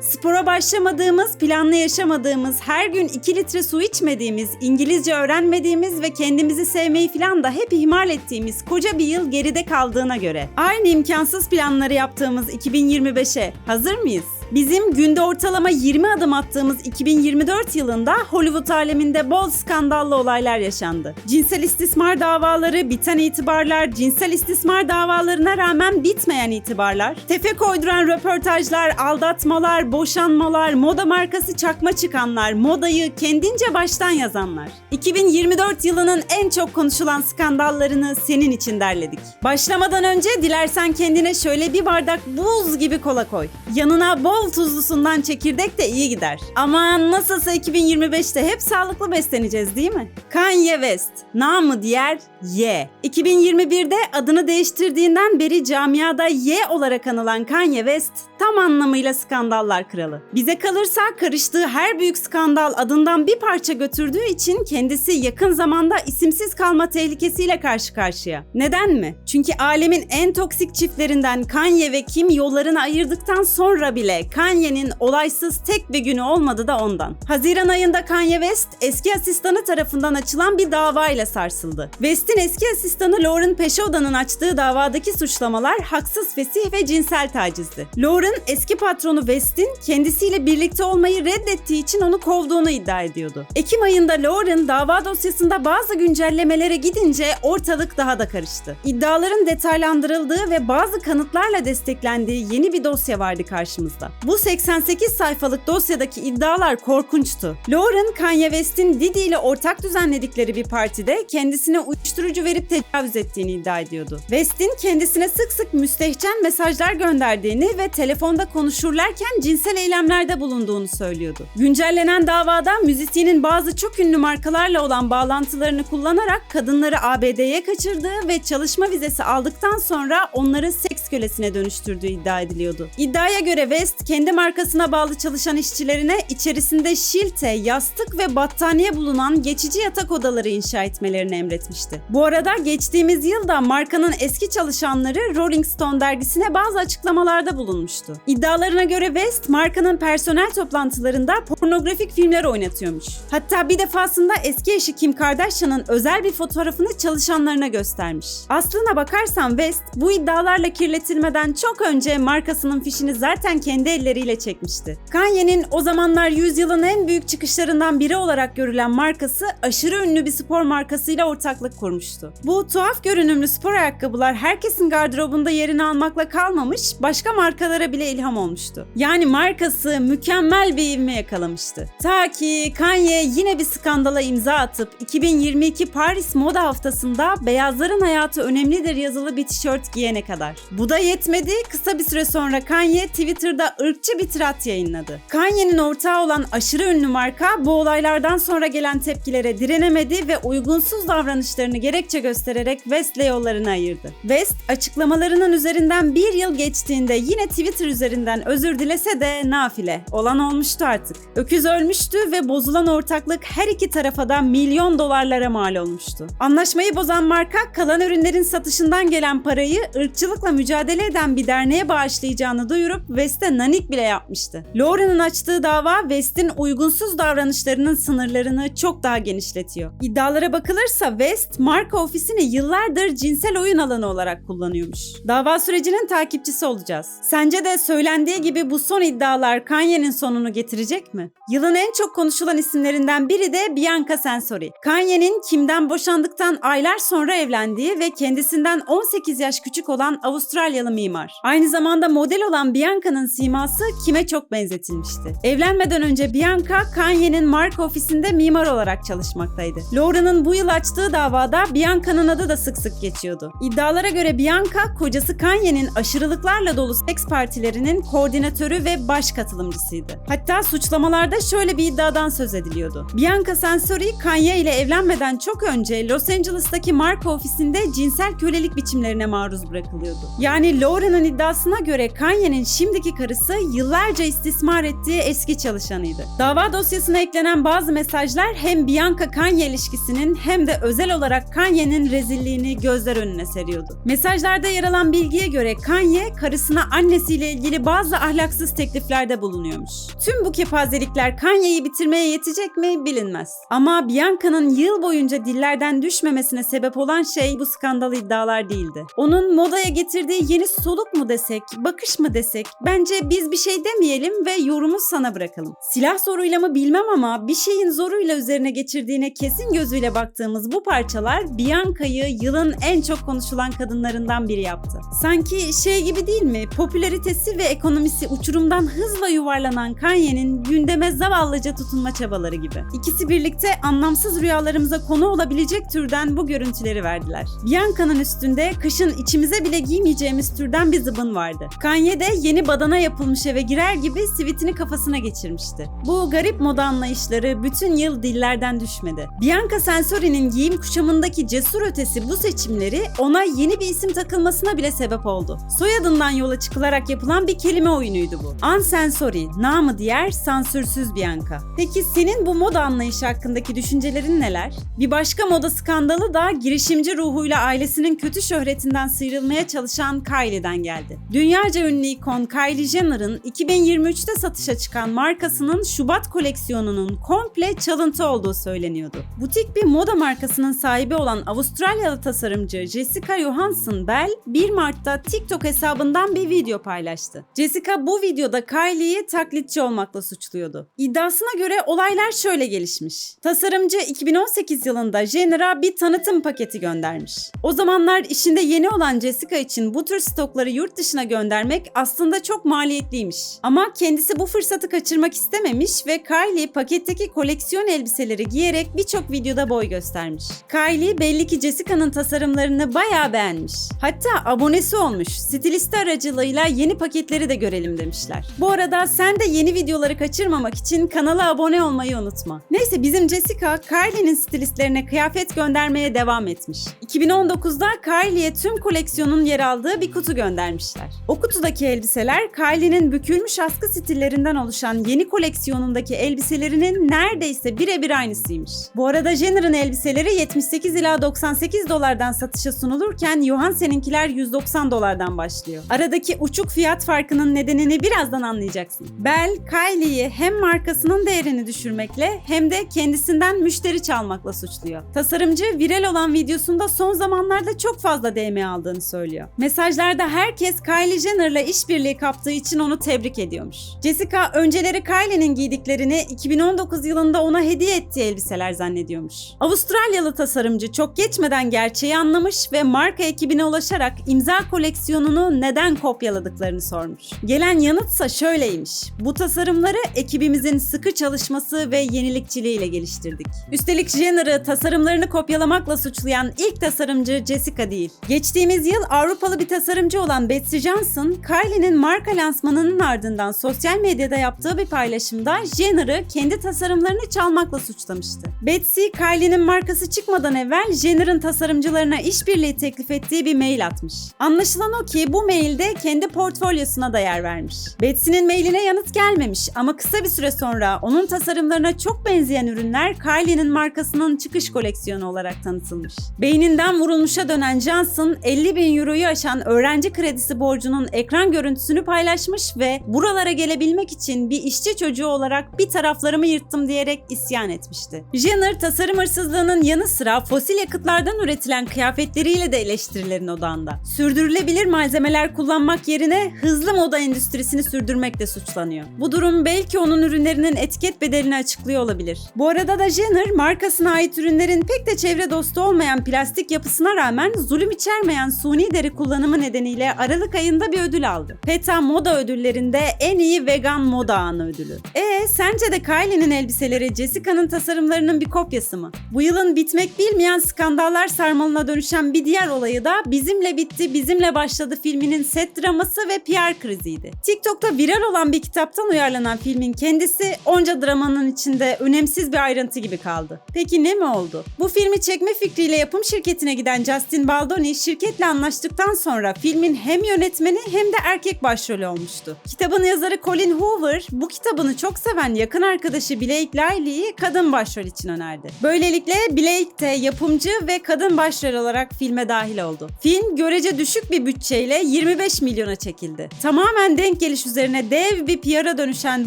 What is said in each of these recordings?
Spora başlamadığımız, planlı yaşamadığımız, her gün 2 litre su içmediğimiz, İngilizce öğrenmediğimiz ve kendimizi sevmeyi falan da hep ihmal ettiğimiz koca bir yıl geride kaldığına göre aynı imkansız planları yaptığımız 2025'e hazır mıyız? Bizim günde ortalama 20 adım attığımız 2024 yılında Hollywood aleminde bol skandallı olaylar yaşandı. Cinsel istismar davaları, biten itibarlar, cinsel istismar davalarına rağmen bitmeyen itibarlar, tefe koyduran röportajlar, aldatmalar, boşanmalar, moda markası çakma çıkanlar, modayı kendince baştan yazanlar. 2024 yılının en çok konuşulan skandallarını senin için derledik. Başlamadan önce dilersen kendine şöyle bir bardak buz gibi kola koy. Yanına bol tuzlusundan çekirdek de iyi gider. Ama nasılsa 2025'te hep sağlıklı besleneceğiz değil mi? Kanye West, namı diğer Ye. 2021'de adını değiştirdiğinden beri camiada Ye olarak anılan Kanye West tam anlamıyla skandallar kralı. Bize kalırsa karıştığı her büyük skandal adından bir parça götürdüğü için kendisi yakın zamanda isimsiz kalma tehlikesiyle karşı karşıya. Neden mi? Çünkü alemin en toksik çiftlerinden Kanye ve Kim yollarını ayırdıktan sonra bile Kanye'nin olaysız tek bir günü olmadı da ondan. Haziran ayında Kanye West eski asistanı tarafından açılan bir dava ile sarsıldı. West'in eski asistanı Lauren Peshoda'nın açtığı davadaki suçlamalar haksız fesih ve cinsel tacizdi. Lauren eski patronu West'in kendisiyle birlikte olmayı reddettiği için onu kovduğunu iddia ediyordu. Ekim ayında Lauren dava dosyasında bazı güncellemelere gidince ortalık daha da karıştı. İddiaların detaylandırıldığı ve bazı kanıtlarla desteklendiği yeni bir dosya vardı karşımızda. Bu 88 sayfalık dosyadaki iddialar korkunçtu. Lauren, Kanye West'in Diddy ile ortak düzenledikleri bir partide kendisine uyuşturucu verip tecavüz ettiğini iddia ediyordu. West'in kendisine sık sık müstehcen mesajlar gönderdiğini ve telefonda konuşurlarken cinsel eylemlerde bulunduğunu söylüyordu. Güncellenen davada müzisyenin bazı çok ünlü markalarla olan bağlantılarını kullanarak kadınları ABD'ye kaçırdığı ve çalışma vizesi aldıktan sonra onları seks kölesine dönüştürdüğü iddia ediliyordu. İddiaya göre West kendi markasına bağlı çalışan işçilerine içerisinde şilte, yastık ve battaniye bulunan geçici yatak odaları inşa etmelerini emretmişti. Bu arada geçtiğimiz yılda markanın eski çalışanları Rolling Stone dergisine bazı açıklamalarda bulunmuştu. İddialarına göre West markanın personel toplantılarında pornografik filmler oynatıyormuş. Hatta bir defasında eski eşi Kim Kardashian'ın özel bir fotoğrafını çalışanlarına göstermiş. Aslına bakarsan West bu iddialarla kirletilmeden çok önce markasının fişini zaten kendi elleriyle çekmişti. Kanye'nin o zamanlar yüzyılın en büyük çıkışlarından biri olarak görülen markası aşırı ünlü bir spor markasıyla ortaklık kurmuştu. Bu tuhaf görünümlü spor ayakkabılar herkesin gardırobunda yerini almakla kalmamış, başka markalara bile ilham olmuştu. Yani markası mükemmel bir ivme yakalamıştı. Ta ki Kanye yine bir skandala imza atıp 2022 Paris Moda Haftası'nda beyazların hayatı önemlidir yazılı bir tişört giyene kadar. Bu da yetmedi. Kısa bir süre sonra Kanye Twitter'da ırkçı bir tirat yayınladı. Kanye'nin ortağı olan aşırı ünlü marka bu olaylardan sonra gelen tepkilere direnemedi ve uygunsuz davranışlarını gerekçe göstererek West'le yollarını ayırdı. West açıklamalarının üzerinden bir yıl geçtiğinde yine Twitter üzerinden özür dilese de nafile. Olan olmuştu artık. Öküz ölmüştü ve bozulan ortaklık her iki tarafa da milyon dolarlara mal olmuştu. Anlaşmayı bozan marka kalan ürünlerin satışından gelen parayı ırkçılıkla mücadele eden bir derneğe bağışlayacağını duyurup West'e nanik bile yapmıştı. Lauren'ın açtığı dava West'in uygunsuz davranışlarının sınırlarını çok daha genişletiyor. İddialara bakılırsa West, marka ofisini yıllardır cinsel oyun alanı olarak kullanıyormuş. Dava sürecinin takipçisi olacağız. Sence de söylendiği gibi bu son iddialar Kanye'nin sonunu getirecek mi? Yılın en çok konuşulan isimlerinden biri de Bianca Sensori. Kanye'nin Kim'den boşandıktan aylar sonra evlendiği ve kendisinden 18 yaş küçük olan Avustralyalı mimar. Aynı zamanda model olan Bianca'nın siması Kim'e çok benzetilmişti. Evlenmeden önce Bianca, Kanye'nin marka ofisinde mimar olarak çalışmaktaydı. Lauren'ın bu yıl açtığı davada Bianca'nın adı da sık sık geçiyordu. İddialara göre Bianca, kocası Kanye'nin aşırılıklarla dolu seks partilerinin koordinatörü ve baş katılımcısıydı. Hatta suçlamalarda şöyle bir iddiadan söz ediliyordu. Bianca Sensori, Kanye ile evlenmeden çok önce Los Angeles'taki marka ofisinde cinsel kölelik biçimlerine maruz bırakılıyordu. Yani Lauren'ın iddiasına göre Kanye'nin şimdiki karısı Bianca'sı yıllarca istismar ettiği eski çalışanıydı. Dava dosyasına eklenen bazı mesajlar hem Bianca-Kanye ilişkisinin hem de özel olarak Kanye'nin rezilliğini gözler önüne seriyordu. Mesajlarda yer alan bilgiye göre Kanye karısına annesiyle ilgili bazı ahlaksız tekliflerde bulunuyormuş. Tüm bu kepazelikler Kanye'yi bitirmeye yetecek mi bilinmez. Ama Bianca'nın yıl boyunca dillerden düşmemesine sebep olan şey bu skandalı iddialar değildi. Onun modaya getirdiği yeni soluk mu desek, bakış mı desek, bence biz bir şey demeyelim ve yorumu sana bırakalım. Silah zoruyla mı bilmem ama bir şeyin zoruyla üzerine geçirdiğine kesin gözüyle baktığımız bu parçalar Bianca'yı yılın en çok konuşulan kadınlarından biri yaptı. Sanki şey gibi değil mi? Popülaritesi ve ekonomisi uçurumdan hızla yuvarlanan Kanye'nin gündeme zavallıca tutunma çabaları gibi. İkisi birlikte anlamsız rüyalarımıza konu olabilecek türden bu görüntüleri verdiler. Bianca'nın üstünde kışın içimize bile giymeyeceğimiz türden bir zıbın vardı. Kanye de yeni badana yapılmış eve girer gibi sivitini kafasına geçirmişti. Bu garip moda anlayışları bütün yıl dillerden düşmedi. Bianca Sensori'nin giyim kuşamındaki cesur ötesi bu seçimleri ona yeni bir isim takılmasına bile sebep oldu. Soyadından yola çıkılarak yapılan bir kelime oyunuydu bu. Unsensori, namı diğer sansürsüz Bianca. Peki senin bu moda anlayışı hakkındaki düşüncelerin neler? Bir başka moda skandalı da girişimci ruhuyla ailesinin kötü şöhretinden sıyrılmaya çalışan Kylie'den geldi. Dünyaca ünlü ikon Kylie Jenner'ın 2023'te satışa çıkan markasının Şubat koleksiyonunun komple çalıntı olduğu söyleniyordu. Butik bir moda markasının sahibi olan Avustralyalı tasarımcı Jessica Johansson Bell 1 Mart'ta TikTok hesabından bir video paylaştı. Jessica bu videoda Kylie'yi taklitçi olmakla suçluyordu. İddiasına göre olaylar şöyle gelişmiş. Tasarımcı 2018 yılında Jenner'a bir tanıtım paketi göndermiş. O zamanlar işinde yeni olan Jessica için bu tür stokları yurt dışına göndermek aslında çok maliyetliymiş. Ama kendisi bu fırsatı kaçırmak istememiş ve Kylie paketteki koleksiyon elbiseleri giyerek birçok videoda boy göstermiş. Kylie belli ki Jessica'nın tasarımlarını bayağı beğenmiş. Hatta abonesi olmuş. Stilisti aracılığıyla yeni paketleri de görelim demişler. Bu arada sen de yeni videoları kaçırmamak için kanala abone olmayı unutma. Neyse bizim Jessica Kylie'nin stilistlerine kıyafet göndermeye devam etmiş. 2019'da Kylie'ye tüm koleksiyonun yer aldığı bir kutu göndermişler. O kutudaki elbiseler Kylie'nin bükülmüş askı stillerinden oluşan yeni koleksiyonundaki elbiselerinin neredeyse birebir aynısıymış. Bu arada Jenner'ın elbiseleri 78 ila 98 dolardan satışa sunulurken Johansen'inkiler 190 dolardan başlıyor. Aradaki uçuk fiyat farkının nedenini birazdan anlayacaksın. Bell, Kylie'yi hem markasının değerini düşürmekle hem de kendisinden müşteri çalmakla suçluyor. Tasarımcı viral olan videosunda son zamanlarda çok fazla DM aldığını söylüyor. Mesajlarda herkes Kylie Jenner'la işbirliği kaptığı için onu tebrik ediyormuş. Jessica önceleri Kylie'nin giydiklerini 2019 yılında ona hediye ettiği elbiseler zannediyormuş. Avustralyalı tasarımcı çok geçmeden gerçeği anlamış ve marka ekibine ulaşarak imza koleksiyonunu neden kopyaladıklarını sormuş. Gelen yanıtsa şöyleymiş. Bu tasarımları ekibimizin sıkı çalışması ve yenilikçiliğiyle geliştirdik. Üstelik Jenner'ı tasarımlarını kopyalamakla suçlayan ilk tasarımcı Jessica değil. Geçtiğimiz yıl Avrupalı bir tasarımcı olan Betsy Johnson, Kylie'nin marka lansmanının ardından sosyal medyada yaptığı bir paylaşımda Jenner'ı kendi tasarımlarını çalmakla suçlamıştı. Betsy, Kylie'nin markası çıkmadan evvel Jenner'ın tasarımcılarına işbirliği teklif ettiği bir mail atmış. Anlaşılan o ki bu mailde kendi portfolyosuna da yer vermiş. Betsy'nin mailine yanıt gelmemiş ama kısa bir süre sonra onun tasarımlarına çok benzeyen ürünler Kylie'nin markasının çıkış koleksiyonu olarak tanıtılmış. Beyninden vurulmuşa dönen Johnson 50 bin euroyu aşan öğrenci kredisi borcunun ekran görüntüsünü paylaşmış ve buralara gelebilmek için bir işçi çocuğu olarak bir taraflarımı yırttım diyerek isyan etmişti. Jenner tasarım hırsızlığının yanı sıra fosil yakıtlardan üretilen kıyafetleriyle de eleştirilerin odağında. Sürdürülebilir malzemeler kullanmak yerine hızlı moda endüstrisini sürdürmekle suçlanıyor. Bu durum belki onun ürünlerinin etiket bedelini açıklıyor olabilir. Bu arada da Jenner markasına ait ürünlerin pek de çevre dostu olmayan plastik yapısına rağmen zulüm içermeyen suni deri kullanımı nedeniyle Aralık ayında bir ödül aldı. PETA Moda ödüllerinde en iyi vegan moda anı ödülü. E sence de Kylie'nin elbiseleri Jessica'nın tasarımlarının bir kopyası mı? Bu yılın bitmek bilmeyen skandallar sarmalına dönüşen bir diğer olayı da Bizimle Bitti, Bizimle Başladı filminin set draması ve PR kriziydi. TikTok'ta viral olan bir kitaptan uyarlanan filmin kendisi onca dramanın içinde önemsiz bir ayrıntı gibi kaldı. Peki ne mi oldu? Bu filmi çekme fikriyle yapım şirketine giden Justin Baldoni şirketle anlaştıktan sonra filmin hem yönetmeni hem de erkek başrolü olmuş. Tutmuştu. Kitabın yazarı Colin Hoover bu kitabını çok seven yakın arkadaşı Blake Lively'yi kadın başrol için önerdi. Böylelikle Blake de yapımcı ve kadın başrol olarak filme dahil oldu. Film görece düşük bir bütçeyle 25 milyona çekildi. Tamamen denk geliş üzerine dev bir PR'a dönüşen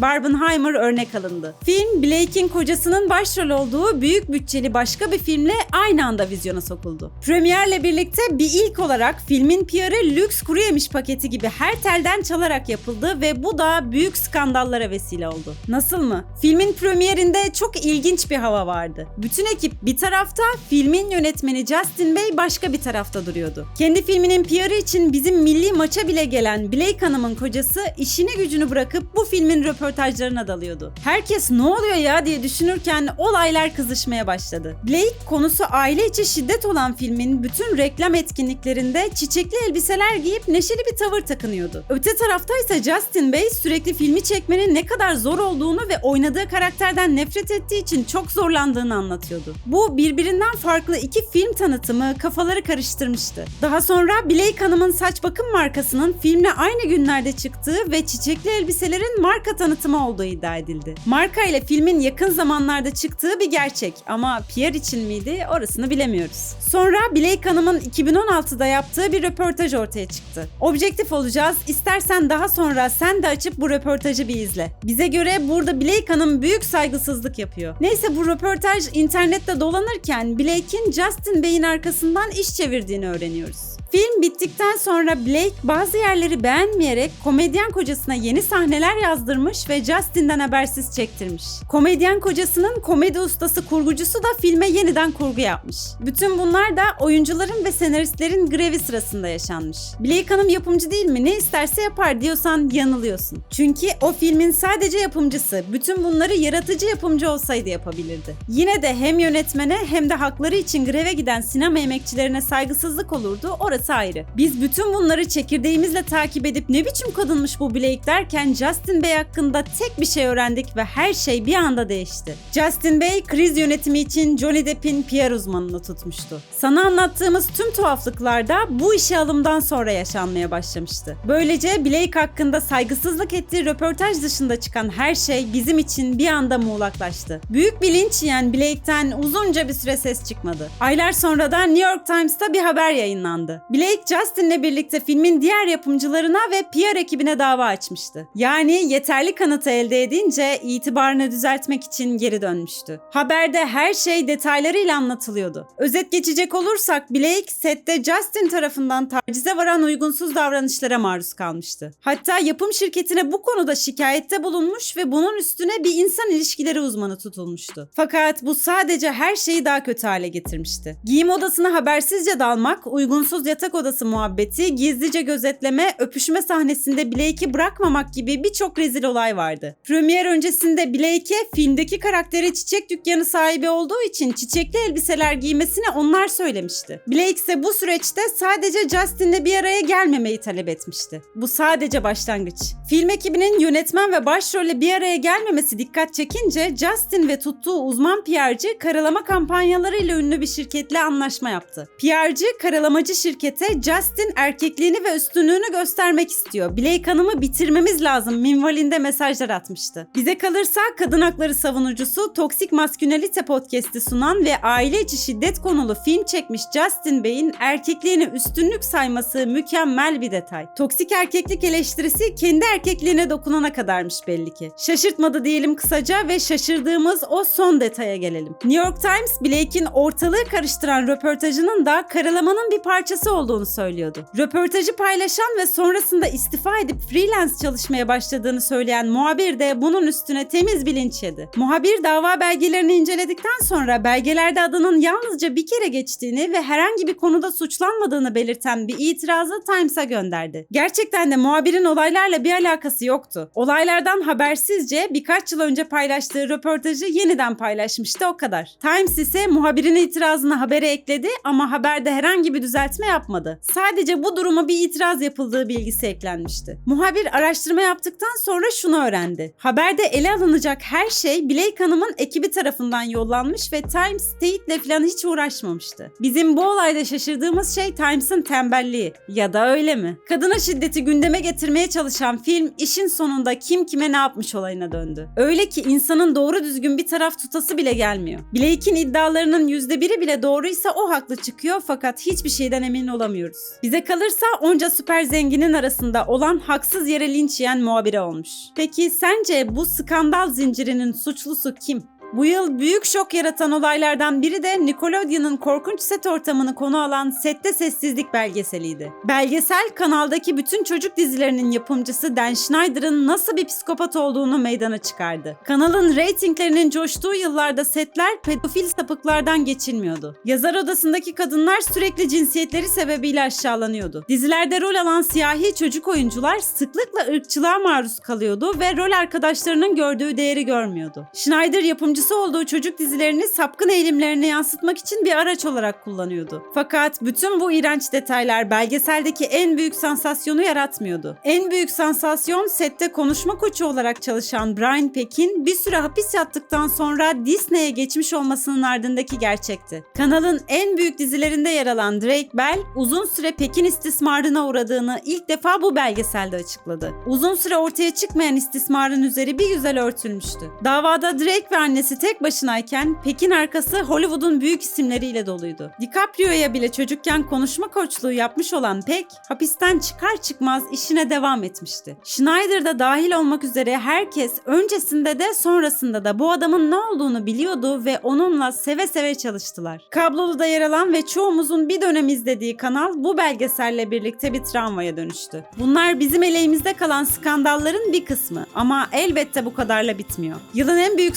Barbenheimer örnek alındı. Film Blake'in kocasının başrol olduğu büyük bütçeli başka bir filmle aynı anda vizyona sokuldu. Premierle birlikte bir ilk olarak filmin PR'ı lüks kuru yemiş paketi gibi her telden çalarak yapıldı ve bu da büyük skandallara vesile oldu. Nasıl mı? Filmin premierinde çok ilginç bir hava vardı. Bütün ekip bir tarafta, filmin yönetmeni Justin Bey başka bir tarafta duruyordu. Kendi filminin PR'ı için bizim milli maça bile gelen Blake Hanım'ın kocası işini gücünü bırakıp bu filmin röportajlarına dalıyordu. Herkes ne oluyor ya diye düşünürken olaylar kızışmaya başladı. Blake konusu aile içi şiddet olan filmin bütün reklam etkinliklerinde çiçekli elbiseler giyip neşeli bir tavır takınıyordu. Öte tarafta ise Justin Bey sürekli filmi çekmenin ne kadar zor olduğunu ve oynadığı karakterden nefret ettiği için çok zorlandığını anlatıyordu. Bu birbirinden farklı iki film tanıtımı kafaları karıştırmıştı. Daha sonra Blake Hanım'ın saç bakım markasının filmle aynı günlerde çıktığı ve çiçekli elbiselerin marka tanıtımı olduğu iddia edildi. Marka ile filmin yakın zamanlarda çıktığı bir gerçek ama PR için miydi orasını bilemiyoruz. Sonra Blake Hanım'ın 2016'da yaptığı bir röportaj ortaya çıktı. Objektif olacağız. İstersen daha sonra sen de açıp bu röportajı bir izle. Bize göre burada Blake Hanım büyük saygısızlık yapıyor. Neyse bu röportaj internette dolanırken Blake'in Justin Bey'in arkasından iş çevirdiğini öğreniyoruz. Film bittikten sonra Blake bazı yerleri beğenmeyerek komedyen kocasına yeni sahneler yazdırmış ve Justin'den habersiz çektirmiş. Komedyen kocasının komedi ustası kurgucusu da filme yeniden kurgu yapmış. Bütün bunlar da oyuncuların ve senaristlerin grevi sırasında yaşanmış. Blake Hanım yapımcı değil mi? Ne isterse yapar diyorsan yanılıyorsun. Çünkü o filmin sadece yapımcısı. Bütün bunları yaratıcı yapımcı olsaydı yapabilirdi. Yine de hem yönetmene hem de hakları için greve giden sinema emekçilerine saygısızlık olurdu. Orası ayrı. Biz bütün bunları çekirdeğimizle takip edip ne biçim kadınmış bu Blake derken Justin Bey hakkında tek bir şey öğrendik ve her şey bir anda değişti. Justin Bey kriz yönetimi için Johnny Depp'in PR uzmanını tutmuştu. Sana anlattığımız tüm tuhaflıklar da bu işe alımdan sonra yaşanmaya başlamıştı. Böylece Blake hakkında saygısızlık ettiği röportaj dışında çıkan her şey bizim için bir anda muğlaklaştı. Büyük bir linç yiyen Blake'ten uzunca bir süre ses çıkmadı. Aylar sonra da New York Times'ta bir haber yayınlandı. Blake Justin'le birlikte filmin diğer yapımcılarına ve PR ekibine dava açmıştı. Yani yeterli kanıtı elde edince itibarını düzeltmek için geri dönmüştü. Haberde her şey detaylarıyla anlatılıyordu. Özet geçecek olursak Blake sette Justin tarafından tacize varan uygunsuz davranışlara maruz kalmıştı. Hatta yapım şirketine bu konuda şikayette bulunmuş ve bunun üstüne bir insan ilişkileri uzmanı tutulmuştu. Fakat bu sadece her şeyi daha kötü hale getirmişti. Giyim odasına habersizce dalmak, uygunsuz yatak odası muhabbeti, gizlice gözetleme, öpüşme sahnesinde Blake'i bırakmamak gibi birçok rezil olay vardı. Premier öncesinde Blake'e filmdeki karakteri çiçek dükkanı sahibi olduğu için çiçekli elbiseler giymesini onlar söylemişti. Blake ise bu süreçte sadece Justin'le bir araya gelmemeyi talep etmişti. Bu sadece başlangıç. Film ekibinin yönetmen ve başrolle bir araya gelmemesi dikkat çekince Justin ve tuttuğu uzman PR'cı karalama kampanyalarıyla ünlü bir şirketle anlaşma yaptı. PR'cı karalamacı şirkete Justin erkekliğini ve üstünlüğünü göstermek istiyor. Blake Hanım'ı bitirmemiz lazım minvalinde mesajlar atmıştı. Bize kalırsa kadın hakları savunucusu Toksik Maskünalite podcast'i sunan ve aile içi şiddet konulu film çekmiş Justin Bey'in erkekliğini üstünlük sayması mükemmel bir detay. Toksik erkeklik eleştirisi kendi erkekliğine dokunana kadarmış belli ki. Şaşırtmadı diyelim kısaca ve şaşırdığımız o son detaya gelelim. New York Times Blake'in ortalığı karıştıran röportajının da karalamanın bir parçası olduğunu söylüyordu. Röportajı paylaşan ve sonrasında istifa edip freelance çalışmaya başladığını söyleyen muhabir de bunun üstüne temiz bir linç yedi. Muhabir dava belgelerini inceledikten sonra belgelerde adının yalnızca bir kere geçtiğini ve herhangi bir konuda suçlanmadığını belirten bir itirazı Times'a gönderdi. Gerçekten de muhabirin olaylarla bir alakası yoktu. Olaylardan habersizce birkaç yıl önce paylaştığı röportajı yeniden paylaşmıştı o kadar. Times ise muhabirin itirazını habere ekledi ama haberde herhangi bir düzeltme yapmadı yapmadı. Sadece bu duruma bir itiraz yapıldığı bilgisi eklenmişti. Muhabir araştırma yaptıktan sonra şunu öğrendi. Haberde ele alınacak her şey Blake Hanım'ın ekibi tarafından yollanmış ve Times State'le falan hiç uğraşmamıştı. Bizim bu olayda şaşırdığımız şey Times'ın tembelliği. Ya da öyle mi? Kadına şiddeti gündeme getirmeye çalışan film işin sonunda kim kime ne yapmış olayına döndü. Öyle ki insanın doğru düzgün bir taraf tutası bile gelmiyor. Blake'in iddialarının yüzde biri bile doğruysa o haklı çıkıyor fakat hiçbir şeyden emin olamıyoruz. Bize kalırsa onca süper zenginin arasında olan haksız yere linç yiyen muhabire olmuş. Peki sence bu skandal zincirinin suçlusu kim? Bu yıl büyük şok yaratan olaylardan biri de Nickelodeon'un korkunç set ortamını konu alan Sette Sessizlik belgeseliydi. Belgesel kanaldaki bütün çocuk dizilerinin yapımcısı Dan Schneider'ın nasıl bir psikopat olduğunu meydana çıkardı. Kanalın reytinglerinin coştuğu yıllarda setler pedofil sapıklardan geçilmiyordu. Yazar odasındaki kadınlar sürekli cinsiyetleri sebebiyle aşağılanıyordu. Dizilerde rol alan siyahi çocuk oyuncular sıklıkla ırkçılığa maruz kalıyordu ve rol arkadaşlarının gördüğü değeri görmüyordu. Schneider yapımcısı olduğu çocuk dizilerini sapkın eğilimlerini yansıtmak için bir araç olarak kullanıyordu. Fakat bütün bu iğrenç detaylar belgeseldeki en büyük sansasyonu yaratmıyordu. En büyük sansasyon sette konuşma koçu olarak çalışan Brian Peck'in bir süre hapis yattıktan sonra Disney'e geçmiş olmasının ardındaki gerçekti. Kanalın en büyük dizilerinde yer alan Drake Bell uzun süre Peck'in istismarına uğradığını ilk defa bu belgeselde açıkladı. Uzun süre ortaya çıkmayan istismarın üzeri bir güzel örtülmüştü. Davada Drake ve annesi tek başınayken Peck'in arkası Hollywood'un büyük isimleriyle doluydu. DiCaprio'ya bile çocukken konuşma koçluğu yapmış olan Peck, hapisten çıkar çıkmaz işine devam etmişti. Schneider da dahil olmak üzere herkes öncesinde de sonrasında da bu adamın ne olduğunu biliyordu ve onunla seve seve çalıştılar. Kablolu'da yer alan ve çoğumuzun bir dönem izlediği kanal bu belgeselle birlikte bir travmaya dönüştü. Bunlar bizim eleğimizde kalan skandalların bir kısmı ama elbette bu kadarla bitmiyor. Yılın en büyük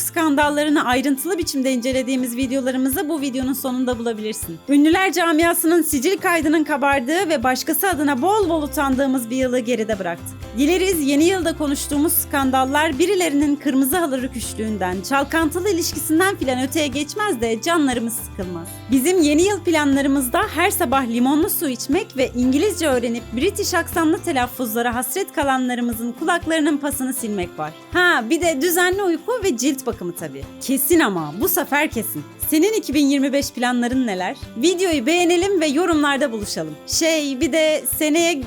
skandallarını ayrıntılı biçimde incelediğimiz videolarımızı bu videonun sonunda bulabilirsin. Ünlüler camiasının sicil kaydının kabardığı ve başkası adına bol bol utandığımız bir yılı geride bıraktık. Dileriz yeni yılda konuştuğumuz skandallar birilerinin kırmızı halı rüküşlüğünden, çalkantılı ilişkisinden filan öteye geçmez de canlarımız sıkılmaz. Bizim yeni yıl planlarımızda her sabah limonlu su içmek ve İngilizce öğrenip British aksanlı telaffuzlara hasret kalanlarımızın kulaklarının pasını silmek var. Ha bir de düzenli uyku ve cilt bakımı tabii. Kesin ama bu sefer kesin. Senin 2025 planların neler? Videoyu beğenelim ve yorumlarda buluşalım. Şey bir de seneye...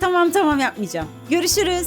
Tamam tamam yapmayacağım. Görüşürüz.